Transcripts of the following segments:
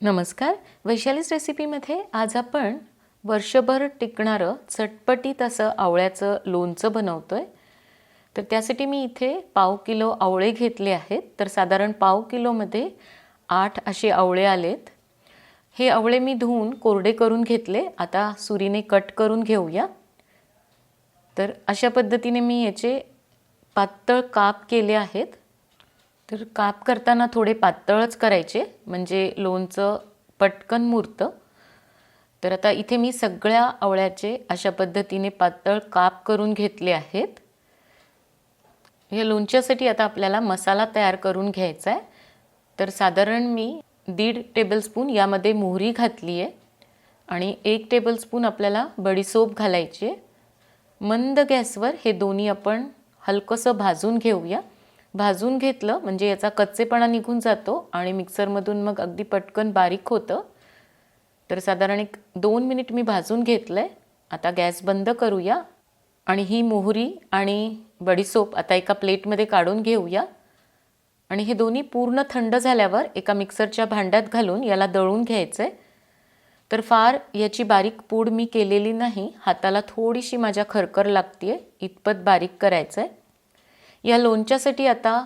नमस्कार. वैशालीस रेसिपीमध्ये आज आपण वर्षभर टिकणारं चटपटीत असं आवळ्याचं लोणचं बनवतो आहे तर त्यासाठी मी इथे पाव किलो आवळे घेतले आहेत. तर साधारण पाव किलोमध्ये आठ असे आवळे आलेत. हे आवळे मी धुवून कोरडे करून घेतले. आता सुरीने कट करून घेऊया. तर अशा पद्धतीने मी याचे पातळ काप केले आहेत. तर काप करताना थोडे पातळच करायचे म्हणजे लोणचं पटकन मुरतं. तर आता इथे मी सगळ्या आवळ्याचे अशा पद्धतीने पातळ काप करून घेतले आहेत. ह्या लोणच्यासाठी आता आपल्याला मसाला तयार करून घ्यायचा आहे. तर साधारण मी दीड टेबलस्पून यामध्ये मोहरी घातली आहे आणि एक टेबलस्पून आपल्याला बडीसोप घालायची आहे. मंद गॅसवर हे दोन्ही आपण हलकंसं भाजून घेऊया. भाजून घेतलं म्हणजे याचा कच्चेपणा निघून जातो आणि मिक्सरमधून मग अगदी पटकन बारीक होतं. तर साधारण एक दोन मिनिट मी भाजून घेतलं आहे आता गॅस बंद करूया आणि ही मोहरी आणि बडीसोप आता एका प्लेटमध्ये काढून घेऊया. आणि हे दोन्ही पूर्ण थंड झाल्यावर एका मिक्सरच्या भांड्यात घालून याला दळून घ्यायचं आहे तर फार याची बारीक पूड मी केलेली नाही. हाताला थोडीशी माझ्या खरखर लागते आहे इतपत बारीक करायचं आहे या लोणच्यासाठी आता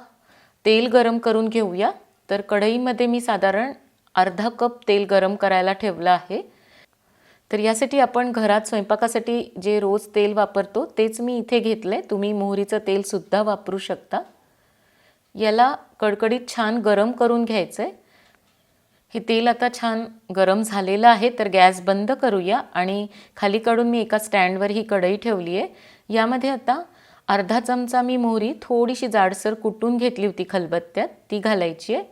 तेल गरम करून घेऊया. तर कढईमध्ये मी साधारण अर्धा कप तेल गरम करायला ठेवलं आहे. तर यासाठी आपण घरात स्वयंपाकासाठी जे रोज तेल वापरतो तेच मी इथे घेतलं आहे तुम्ही मोहरीचं तेलसुद्धा वापरू शकता. याला कडकडीत छान गरम करून घ्यायचं आहे हे तेल आता छान गरम झालेलं आहे तर गॅस बंद करूया. आणि खाली काढून मी एका स्टँडवर ही कढई ठेवली आहे यामध्ये आता अर्धा चमचा मी मोहरी थोडीशी जाडसर कुटून घेतली होती खलबत्त्यात ती घालायची आहे.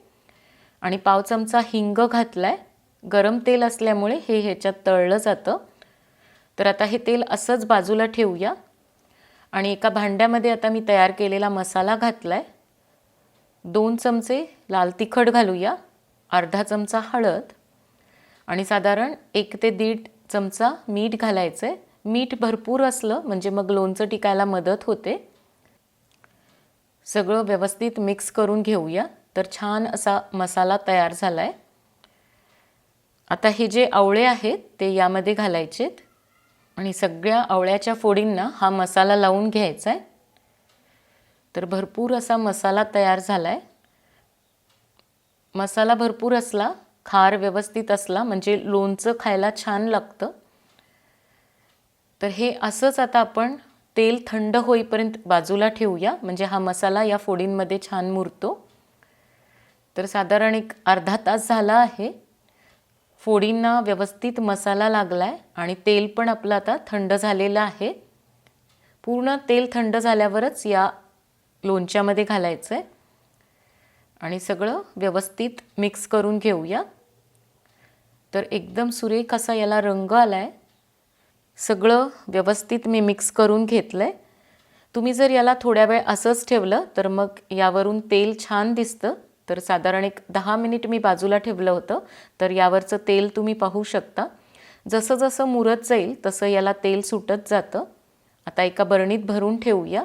आणि पाव चमचा हिंग घातला आहे गरम तेल असल्यामुळे हे ह्याच्यात तळलं जातं. तर आता हे तेल असंच बाजूला ठेवूया. आणि एका भांड्यामध्ये आता मी तयार केलेला मसाला घातला आहे दोन चमचे लाल तिखट घालूया अर्धा चमचा हळद. आणि साधारण एक ते दीड चमचा मीठ घालायचं आहे मीठ भरपूर असलं म्हणजे मग लोणचं टिकायला मदत होते. सगळं व्यवस्थित मिक्स करून घेऊया. तर छान असा मसाला तयार झाला आहे आता हे जे आवळे आहेत ते यामध्ये घालायचेत. आणि सगळ्या आवळ्याच्या फोडींना हा मसाला लावून घ्यायचा आहे तर भरपूर असा मसाला तयार झाला आहे मसाला भरपूर असला खार व्यवस्थित असला म्हणजे लोणचं खायला छान लागतं. तर हे असंच आता आपण तेल थंड होईपर्यंत बाजूला ठेवूया. म्हणजे हा मसाला या फोडींमध्ये छान मुरतो. तर साधारण एक अर्धा तास झाला आहे. फोडींना व्यवस्थित मसाला लागला आहे आणि तेल पण आपलं आता थंड झालेलं आहे. पूर्ण तेल थंड झाल्यावरच या लोणच्यामध्ये घालायचं आहे आणि सगळं व्यवस्थित मिक्स करून घेऊया. तर एकदम सुरेख असा याला रंग आला आहे सगळं व्यवस्थित मी मिक्स करून घेतलं आहे तुम्ही जर याला थोड्या वेळ असंच ठेवलं तर मग यावरून तेल छान दिसतं. तर साधारण एक दहा मिनिट मी बाजूला ठेवलं होतं तर यावरचं तेल तुम्ही पाहू शकता. जसं जसं मुरत जाईल तसं याला तेल सुटत जातं. आता एका बरणीत भरून ठेवूया.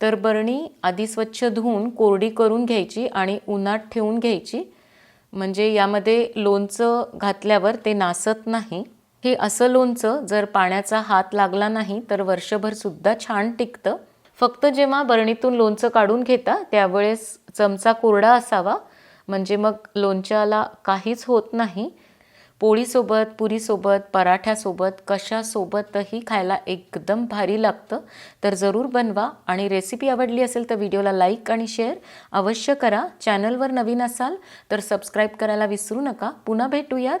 तर बरणी आधी स्वच्छ धुवून कोरडी करून घ्यायची आणि उन्हात ठेवून घ्यायची. म्हणजे यामध्ये लोणचं घातल्यावर ते नासत नाही. हे असं लोणचं जर पाण्याचा हात लागला नाही तर वर्षभर सुद्धा छान टिकतं. फक्त जेव्हा बरणीतून लोणचं काढून घेता त्यावेळेस चमचा कोरडा असावा. म्हणजे मग लोणच्याला काहीच होत नाही. पोळीसोबत पुरीसोबत पराठ्यासोबत कशासोबतही खायला एकदम भारी लागतं. तर जरूर बनवा. आणि रेसिपी आवडली असेल तर व्हिडिओला लाईक आणि शेअर अवश्य करा. चॅनलवर नवीन असाल तर सबस्क्राईब करायला विसरू नका. पुन्हा भेटूयात.